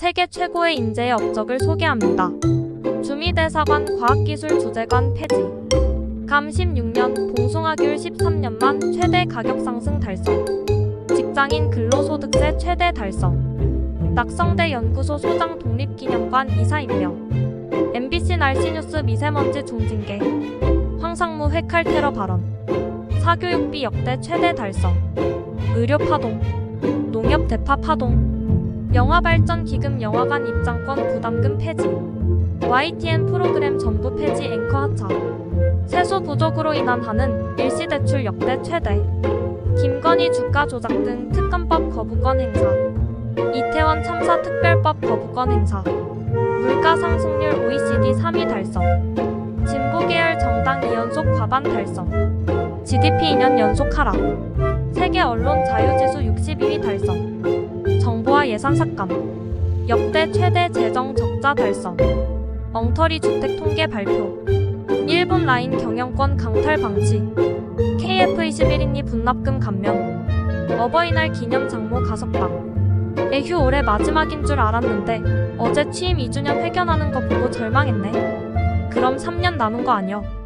세계 최고의 인재의 업적을 소개합니다. 주미대사관 과학기술조재관 폐지. 감 16년, 봉숭아귤 13년 만 최대 가격 상승 달성. 직장인 근로소득세 최대 달성. 낙성대 연구소 소장 독립기념관 이사 임명. MBC 날씨뉴스 미세먼지 중징계. 황상무 회칼 테러 발언. 사교육비 역대 최대 달성. 의료 파동. 농협 대파 파동. 영화발전 기금 영화관 입장권 부담금 폐지. YTN 프로그램 전부 폐지 앵커 하차. 세수 부족으로 인한 하는 일시 대출 역대 최대. 김건희 주가 조작 등 특검법 거부권 행사. 이태원 참사 특별법 거부권 행사. 물가 상승률 OECD 3위 달성. 진보 계열 정당 2연속 과반 달성. GDP 2년 연속 하락. 세계 언론 자유지수 62위 달성. 정보와 예산 삭감. 역대 최대 재정 적자 달성. 엉터리 주택 통계 발표. 일본 라인 경영권 강탈 방치. KF21인이 분납금 감면. 어버이날 기념 장모 가석방. 에휴 올해 마지막인 줄 알았는데 어제 취임 2주년 회견하는 거 보고 절망했네. 그럼 3년 남은 거 아니여.